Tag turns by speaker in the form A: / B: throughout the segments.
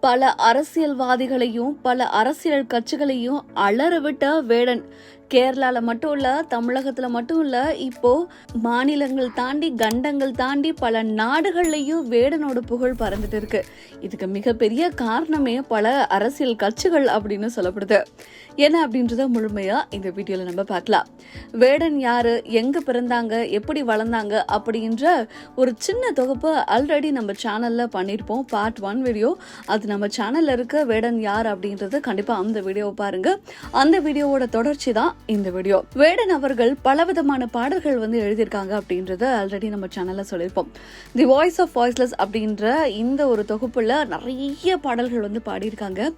A: பல அரசியல்வாதிகளையும் பல அரசியல் கட்சிகளையும் அலற விட்ட வேடன். கேரளாவில் மட்டும் இல்லை தமிழகத்தில் மட்டும் இல்லை இப்போது மாநிலங்கள் தாண்டி கண்டங்கள் தாண்டி பல நாடுகள்லையும் வேடனோட புகழ் பறந்துட்டு இருக்கு. இதுக்கு மிகப்பெரிய காரணமே பல அரசியல் கட்சிகள் அப்படின்னு சொல்லப்படுது. என்ன அப்படின்றத முழுமையாக இந்த வீடியோவில் நம்ம பார்க்கலாம். வேடன் யார் எங்கே பிறந்தாங்க எப்படி வளர்ந்தாங்க அப்படின்ற ஒரு சின்ன தொகுப்பு ஆல்ரெடி நம்ம சேனலில் பண்ணியிருப்போம் பார்ட் ஒன் வீடியோ அது நம்ம சேனலில் இருக்க வேடன் யார் அப்படின்றது கண்டிப்பாக அந்த வீடியோவை பாருங்கள் அந்த வீடியோவோட தொடர்ச்சி தான் இந்த வீடியோ வேடன் அவர்கள் பலவிதமான பாடல்கள் வந்து எழுதியிருக்காங்க அப்படின்றத ஆல்ரெடி நம்ம சேனல்ல சொல்லியிருப்போம். தி வாய்ஸ் ஆஃப் வாய்ஸ்லெஸ் அப்படின்ற இந்த ஒரு தொகுப்புல நிறைய பாடல்கள் வந்து பாடியிருக்காங்க.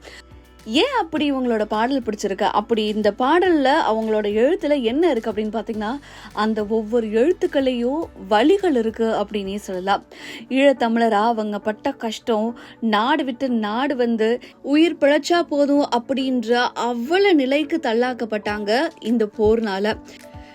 A: ஏன் அப்படி இவங்களோட பாடல் பிடிச்சிருக்கு? அப்படி இந்த பாடலில் அவங்களோட எழுத்தில் என்ன இருக்குது அப்படின்னு பார்த்தீங்கன்னா அந்த ஒவ்வொரு எழுத்துக்களையும் வழிகள் இருக்குது அப்படின்னே சொல்லலாம். ஈழத்தமிழராக அவங்க பட்ட கஷ்டம் நாடு விட்டு நாடு வந்து உயிர் பிழைச்சா போதும் அப்படின்ற அவ்வளவு நிலைக்கு தள்ளாக்கப்பட்டாங்க இந்த போர்னால.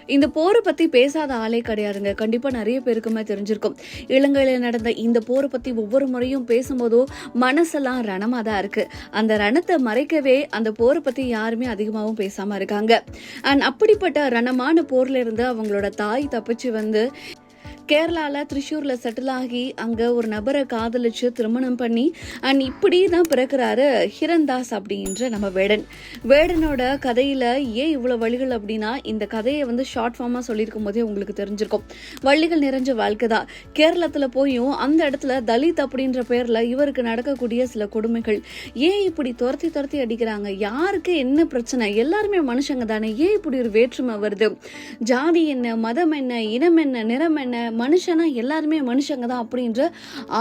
A: இந்த போரை பத்தி பேசாத ஆளே கிடையாதுங்க. கண்டிப்பா நிறைய பேருக்குமே தெரிஞ்சிருக்கும். இலங்கையில நடந்த இந்த போரை பத்தி ஒவ்வொரு முறையும் பேசும்போதும் மனசெல்லாம் ரணமா தான் இருக்கு. அந்த ரணத்தை மறைக்கவே அந்த போரை பத்தி யாருமே அதிகமாகவும் பேசாம இருக்காங்க. அண்ட் அப்படிப்பட்ட ரணமான போர்ல இருந்து அவங்களோட தாய் தப்பிச்சு வந்து கேரளால திரிஷூர்ல செட்டில் ஆகி அங்க ஒரு நபரை காதலிச்சு திருமணம் பண்ணி அண்ட் இப்படி தான் பிறக்கிறாரு ஹிரந்தாஸ் அப்படின்ற நம்ம வேடன். வேடனோட கதையில ஏன் இவ்வளவு வழிகள் அப்படின்னா இந்த கதையை வந்து ஷார்ட் ஃபார்மா சொல்லியிருக்கும் போதே உங்களுக்கு தெரிஞ்சிருக்கும். வள்ளிகள் நிறைஞ்ச வாழ்க்கை தான். கேரளத்துல போயும் அந்த இடத்துல தலித் அப்படின்ற பேர்ல இவருக்கு நடக்கக்கூடிய சில கொடுமைகள். ஏன் இப்படி துரத்தி துரத்தி அடிக்கிறாங்க? யாருக்கு என்ன பிரச்சனை? எல்லாருமே மனுஷங்க தானே. ஏன் இப்படி ஒரு வேற்றுமை வருது? ஜாதி என்ன மதம் என்ன இனம் என்ன நிறம் என்ன மனுஷனா எல்லாருமே மனுஷங்க தான் அப்படின்ற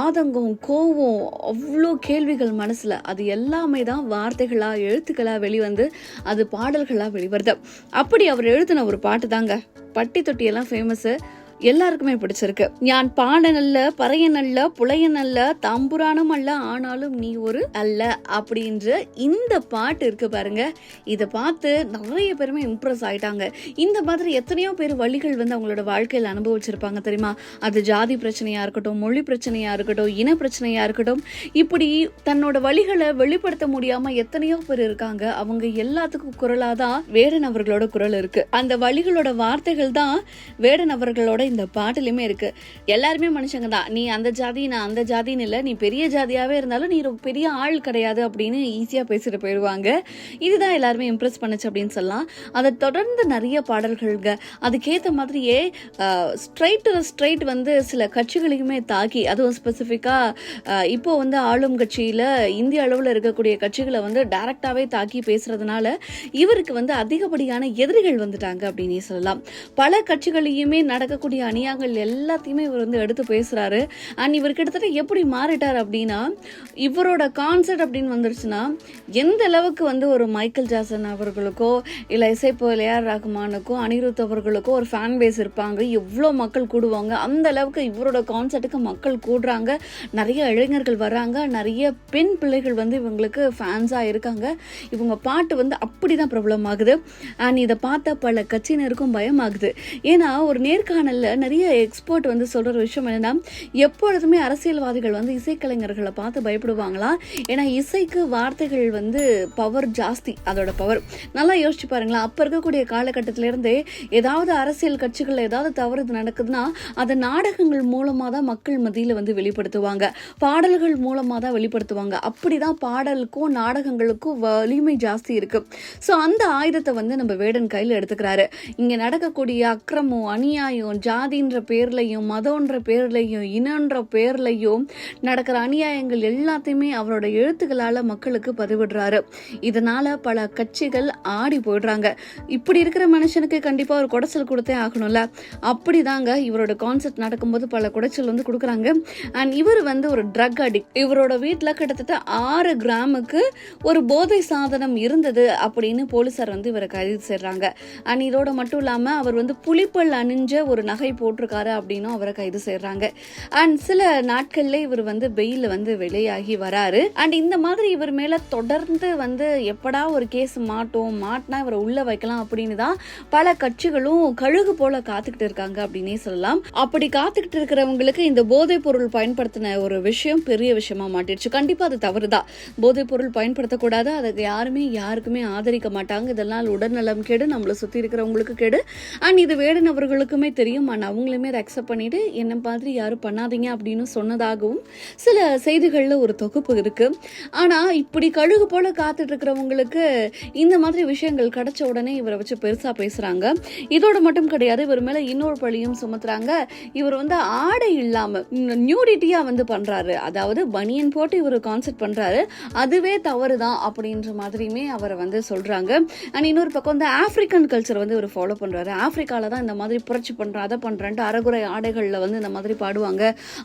A: ஆதங்கம் கோவம் அவ்வளோ கேள்விகள் மனசுல. அது எல்லாமே தான் வார்த்தைகளா எழுத்துக்களா வெளிவந்து அது பாடல்களா வெளிவருது. அப்படி அவர் எழுதின ஒரு பாட்டு தாங்க. பட்டி தொட்டி எல்லாம் ஃபேமஸ் எல்லாருக்குமே பிடிச்சிருக்கு. ஞான் பாடன் அல்ல பறையன் அல்ல புலையன் அல்ல தம்புரானும் அல்ல ஆனாலும் நீ ஒரு அல்ல அப்படின்ற இந்த பாட்டு இருக்கு பாருங்க. இதை பார்த்து நிறைய பேருமே இம்ப்ரெஸ் ஆயிட்டாங்க. இந்த மாதிரி எத்தனையோ பேர் வழிகள் வந்து அவங்களோட வாழ்க்கையில் அனுபவிச்சிருப்பாங்க தெரியுமா? அது ஜாதி பிரச்சனையா இருக்கட்டும் மொழி பிரச்சனையா இருக்கட்டும் இன பிரச்சனையா இருக்கட்டும். இப்படி தன்னோட வழிகளை வெளிப்படுத்த முடியாம எத்தனையோ பேர் இருக்காங்க. அவங்க எல்லாத்துக்கும் குரலாதான் வேடன் அவர்களோட குரல் இருக்கு. அந்த வழிகளோட வார்த்தைகள் தான் வேடன் அவர்களோட இந்த பாட்டுலயுமே இருக்கு. எல்லாருமே மனுஷங்க தான். நீ அந்த ஜாதி நான் அந்த ஜாதின்னு இல்லை. நீ பெரிய ஜாதியாகவே இருந்தாலும் நீ ஒரு பெரிய ஆள் கிடையாது அப்படின்னு ஈஸியாக பேசிட்டு போயிடுவாங்க. இதுதான் எல்லாருமே இம்ப்ரெஸ் பண்ணுச்சு அப்படின்னு சொல்லலாம். அதை தொடர்ந்து நிறைய பாடல்கள்ங்க. அதுக்கேற்ற மாதிரியே ஸ்ட்ரைட் ஸ்ட்ரைட் வந்து சில கட்சிகளையுமே தாக்கி அதுவும் ஸ்பெசிஃபிக்காக இப்போ வந்து ஆளும் கட்சியில் இந்திய அளவில் இருக்கக்கூடிய கட்சிகளை வந்து டைரக்டாகவே தாக்கி பேசுறதுனால இவருக்கு வந்து அதிகப்படியான எதிரிகள் வந்துட்டாங்க அப்படின்னே சொல்லலாம். பல கட்சிகளையுமே நடக்கக்கூடிய அநியாயங்கள் எல்லாத்தையுமே இவர் வந்து எடுத்து பேசுகிறாரு அண்ட் இவர் கிட்டத்தட்ட எப்படி மாறிட்டார் அப்படின்னா இவரோட கான்செப்ட் அப்படின்னு வந்துருச்சுன்னா எந்த அளவுக்கு வந்து ஒரு மைக்கேல் ஜாசன் அவர்களுக்கோ இல்லை இசைப்பு ஏஆர் ரஹ்மானுக்கோ அனிருத் அவர்களுக்கோ ஒரு ஃபேன் பேஸ் இருப்பாங்க. எவ்வளோ மக்கள் கூடுவாங்க. அந்த அளவுக்கு இவரோட கான்செர்ட்டுக்கு மக்கள் கூடுறாங்க. நிறைய இளைஞர்கள் வராங்க. நிறைய பெண் பிள்ளைகள் வந்து இவங்களுக்கு ஃபேன்ஸாக இருக்காங்க. இவங்க பாட்டு வந்து அப்படி தான் பிரபலமாகுது. அண்ட் இதை பார்த்த பல கட்சியினருக்கும் பயமாகுது. ஏன்னா ஒரு நேர்காணலில் நிறைய எக்ஸ்பர்ட் வந்து சொல்கிற விஷயம் என்னன்னா எப்பொழுதுமே அரசியல்வாதிகள் வந்து இசைக்கலைஞர்களை பார்த்து பயப்படுவாங்களா? ஏன்னா இசைக்கு வார்த்தைகள் வந்து பவர் ஜாஸ்தி அதோட பவர் நல்லா யோசிச்சு பாருங்களா அப்போ இருக்கக்கூடிய காலகட்டத்திலேருந்தே ஏதாவது அரசியல் கட்சிகளில் ஏதாவது தவறு நடக்குதுன்னா அதை நாடகங்கள் மூலமாக தான் மக்கள் மத்தியில் வந்து வெளிப்படுத்துவாங்க. பாடல்கள் மூலமாக தான் வெளிப்படுத்துவாங்க. அப்படி தான் பாடலுக்கும் நாடகங்களுக்கும் வலிமை ஜாஸ்தி இருக்கு. ஸோ அந்த ஆயுதத்தை வந்து நம்ம வேடன் கையில் எடுத்துக்கிறாரு. இங்கே நடக்கக்கூடிய அக்கிரமம் அநியாயம் ஜாதின்ற பேர்லையும் மதம்ன்ற பேர்லையும் இனன்ற பேர்லையும் நடக்கிற அநியாயங்கள் எல்லாத்தையுமே அவரோட எழுத்துக்களால் மக்களுக்கு பதிவிடுறாரு. இதனால பல கட்சிகள் ஆடி போயிடுறாங்க. இப்படி இருக்கிற மனுஷனுக்கு கண்டிப்பாக ஒரு குடைச்சல் கொடுத்தே ஆகணும்ல? அப்படிதாங்க இவரோட கான்செர்ட் நடக்கும்போது பல குடைச்சல் வந்து கொடுக்குறாங்க. அண்ட் இவர் வந்து ஒரு ட்ரக் அடிக்ட் இவரோட வீட்டில் கிட்டத்தட்ட ஆறு கிராமுக்கு ஒரு போதை சாதனம் இருந்தது அப்படின்னு போலீசார் வந்து இவரை கைது செய்கிறாங்க அண்ட் இதோட மட்டும் இல்லாமல் அவர் வந்து புலிப்பல் அணிஞ்ச ஒரு நகை புகை போட்டிருக்காரு அப்படின்னு அவரை கைது செய்யறாங்க அண்ட் சில நாட்கள்ல இவர் வந்து வெயில வந்து வெளியாகி வராரு. அண்ட் இந்த மாதிரி இவர் மேல தொடர்ந்து வந்து எப்படா ஒரு கேஸ் மாட்டோம் மாட்டினா இவரை உள்ள வைக்கலாம் அப்படின்னு தான் பல கட்சிகளும் கழுகு போல காத்துக்கிட்டு இருக்காங்க அப்படின்னே சொல்லலாம். அப்படி காத்துக்கிட்டு இருக்கிறவங்களுக்கு இந்த போதைப் பொருள் பயன்படுத்தின ஒரு விஷயம் பெரிய விஷயமா மாட்டிடுச்சு. கண்டிப்பா அது தவறுதான் போதைப் பொருள் பயன்படுத்தக்கூடாது. அதுக்கு யாருமே யாருக்குமே ஆதரிக்க மாட்டாங்க. இதெல்லாம் உடல்நலம் கேடு. நம்மளை சுத்தி இருக்கிறவங்களுக்கு கேடு. அண்ட் இது வேடனவர்களுக்குமே தெரியும். அண்ட் அவங்களுமே அதை அக்செப்ட் பண்ணிவிட்டு என்ன மாதிரி யாரும் பண்ணாதீங்க அப்படின்னு சொன்னதாகவும் சில செய்திகளில் ஒரு தொகுப்பு இருக்குது ஆனால் இப்படி கழுகு போல் காத்துட்ருக்கிறவங்களுக்கு இந்த மாதிரி விஷயங்கள் கிடச்ச உடனே இவரை வச்சு பெருசாக பேசுகிறாங்க இதோட மட்டும் கிடையாது இவர் மேலே இன்னொரு பழியும் சுமத்துறாங்க. இவர் வந்து ஆடை இல்லாமல் நியூடிட்டியாக வந்து பண்ணுறாரு அதாவது பனியன் போட்டு இவர் கான்செப்ட் பண்ணுறாரு அதுவே தவறு தான் அப்படின்ற மாதிரியுமே அவரை வந்து சொல்கிறாங்க அண்ட் இன்னொரு பக்கம் வந்து ஆஃப்ரிக்கன் கல்ச்சர் வந்து இவர் ஃபாலோ பண்ணுறாரு ஆஃப்ரிக்காவில் தான் இந்த மாதிரி புரட்சி பண்ணுறாத அதை பண்ணுறேன்ட்டு அறகுறை ஆடைகளில் வந்து இந்த மாதிரி பாடுவாங்க.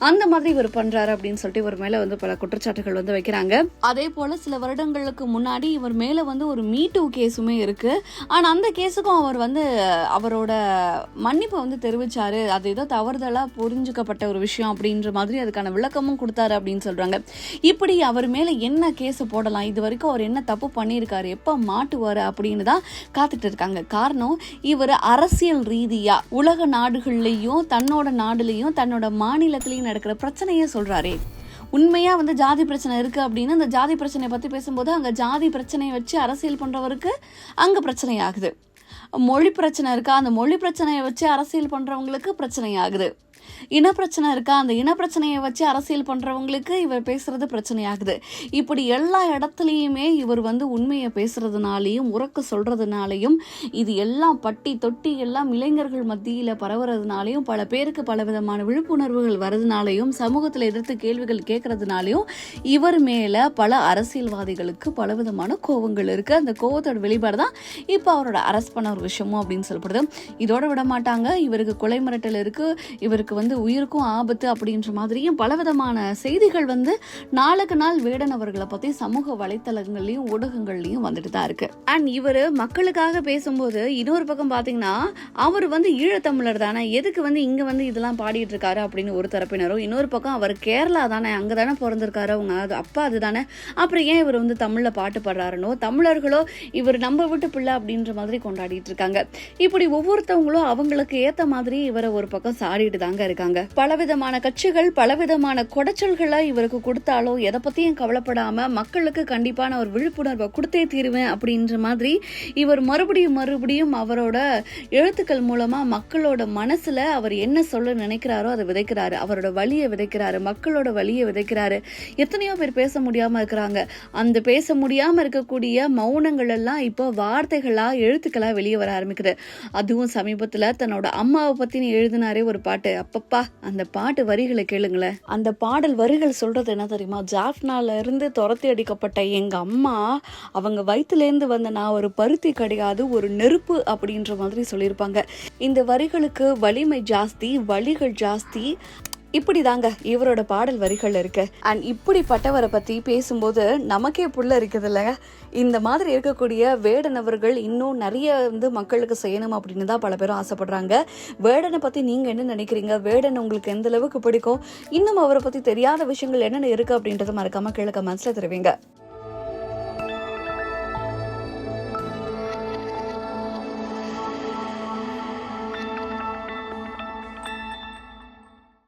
A: அந்த மாதிரி இவர் பண்ணுறாரு அப்படின்னு சொல்லிட்டு இவர் மேலே வந்து பல குற்றச்சாட்டுகள் வந்து வைக்கிறாங்க. அதே போல் சில வருடங்களுக்கு முன்னாடி இவர் மேலே வந்து ஒரு மீட்டு கேஸுமே இருக்குது ஆனால் அந்த கேஸுக்கும் அவர் வந்து அவரோட மன்னிப்பை வந்து தெரிவித்தார் அது ஏதோ தவறுதலாக புரிஞ்சுக்கப்பட்ட ஒரு விஷயம் அப்படின்ற மாதிரி அதுக்கான விளக்கமும் கொடுத்தாரு அப்படின்னு சொல்கிறாங்க இப்படி அவர் மேலே என்ன கேஸு போடலாம்? இது வரைக்கும் அவர் என்ன தப்பு பண்ணியிருக்காரு? எப்போ மாட்டுவார் அப்படின்னு தான் காத்துட்டு இருக்காங்க. காரணம் இவர் அரசியல் ரீதியாக உலக நாடுகள் நாடுகள்லேயும் தன்னோட நாடுலேயும் தன்னோட மாநிலத்திலையும் நடக்கிற பிரச்சனையே சொல்கிறாரே உண்மையாக வந்து ஜாதி பிரச்சனை இருக்குது அப்படின்னு அந்த ஜாதி பிரச்சனையை பற்றி பேசும்போது அங்கே ஜாதி பிரச்சனையை வச்சு அரசியல் பண்ணுறவருக்கு அங்கே பிரச்சனை ஆகுது. மொழி பிரச்சனை இருக்கா? அந்த மொழி பிரச்சனையை வச்சு அரசியல் பண்ணுறவங்களுக்கு பிரச்சனை ஆகுது. இன பிரச்சனை இருக்கா? அந்த இனப்பிரச்சனையை வச்சு அரசியல் பண்றவங்களுக்கு இவர் பேசுறது பிரச்சனையாகுது. இப்படி எல்லா இடத்துலையுமே இவர் வந்து உண்மையை பேசுறதுனாலையும் உறக்க சொல்றதுனாலையும் இது எல்லாம் பட்டி தொட்டி எல்லாம் இளைஞர்கள் மத்தியில் பரவுறதுனாலையும் பல பேருக்கு பல விதமான விழிப்புணர்வுகள் வரதுனாலையும் சமூகத்தில் எதிர்த்து கேள்விகள் கேட்கறதுனாலையும் இவர் மேல பல அரசியல்வாதிகளுக்கு பல விதமான கோவங்கள் இருக்கு. அந்த கோவத்தோட வெளிப்பாடு தான் இப்போ அவரோட அரெஸ்ட் பண்ண ஒரு விஷயமும் அப்படின்னு சொல்லப்படுது. இதோட விட மாட்டாங்க இவருக்கு கொலை மிரட்டல் இருக்கு. இவருக்கு வந்து உயிருக்கும் ஆபத்து அப்படின்ற மாதிரியும் பலவிதமான செய்திகள் வந்து நாளுக்கு நாள் வேடன் அவர்களை பத்தி சமூக வலைத்தளங்கள்லயும் ஊடகங்கள்லயும் வந்துட்டு தான் இருக்கு. அண்ட் இவர் மக்களுக்காக பேசும்போது இன்னொரு பக்கம் பாத்தீங்கன்னா அவர் வந்து ஈழத்தமிழர் தானே எதுக்கு வந்து இங்க வந்து இதெல்லாம் பாடிட்டு இருக்காரு அப்படின்னு ஒரு தரப்பினரும் இன்னொரு பக்கம் அவர் கேரளா தானே அங்கே தானே பிறந்திருக்காரு அவங்க அது அப்பா அதுதானே அப்புறம் ஏன் இவர் வந்து தமிழ்ல பாட்டு பாடுறாருனோ தமிழர்களோ இவர் நம்ம வீட்டு பிள்ளை அப்படின்ற மாதிரி கொண்டாடிட்டு இருக்காங்க. இப்படி ஒவ்வொருத்தவங்களும் அவங்களுக்கு ஏத்த மாதிரி இவரை ஒரு பக்கம் சாடிட்டு தாங்க இருக்காங்க. பலவிதமான கட்சிகள் பலவிதமான குடைச்சல்களை இவருக்கு கொடுத்தாலும் எதை பத்தியும் கவலைப்படாம மக்களுக்கு கண்டிப்பான ஒரு விழிப்புணர்வை கொடுத்தே தீருவேன் அப்படின்ற மாதிரி இவர் மறுபடியும் மறுபடியும் அவரோட எழுத்துக்கள் மூலமா மக்களோட மனசுல அவர் என்ன சொல்ல நினைக்கிறாரோ அதை விதைக்கிறாரு. அவரோட வழியை விதைக்கிறாரு. மக்களோட வழியை விதைக்கிறாரு. எத்தனையோ பேர் பேச முடியாம இருக்கிறாங்க. அந்த பேச முடியாம இருக்கக்கூடிய மௌனங்கள் எல்லாம் இப்போ வார்த்தைகளா எழுத்துக்களா வெளியே வர ஆரம்பிக்குது. அதுவும் சமீபத்துல தன்னோட அம்மாவை பத்தி எழுதினாரே ஒரு பாட்டு. அப்பப்பா அந்த பாட்டு வரிகளை கேளுங்களேன். அந்த பாடல் வரிகள் சொல்றது என்ன தெரியுமா? ஜாஃப்னால இருந்து துரத்தி அடிக்கப்பட்ட எங்க அம்மா அவங்க வயிற்றுலேருந்து வந்த நான் ஒரு பருத்தி கிடையாது ஒரு நெருப்பு அப்படின்ற மாதிரி சொல்லியிருப்பாங்க. இந்த வரிகளுக்கு வலிமை ஜாஸ்தி வழிகள் ஜாஸ்தி. இப்படி தாங்க இவரோட பாடல் வரிகள் இருக்கு. அண்ட் இப்படிப்பட்டவரை பத்தி பேசும்போது நமக்கே புள்ள இருக்குதுல்ல இந்த மாதிரி இருக்கக்கூடிய வேடன் அவர்கள் இன்னும் நிறைய வந்து மக்களுக்கு செய்யணும் அப்படின்னு தான் பல பேரும் ஆசைப்படுறாங்க. வேடனை பத்தி நீங்க என்ன நினைக்கிறீங்க? வேடன் உங்களுக்கு எந்த அளவுக்கு பிடிக்கும்? இன்னும் அவரை பத்தி தெரியாத விஷயங்கள் என்னென்ன இருக்கு அப்படின்றத மறக்காம கீழே கமெண்ட்ஸ்ல தெரிவிங்க.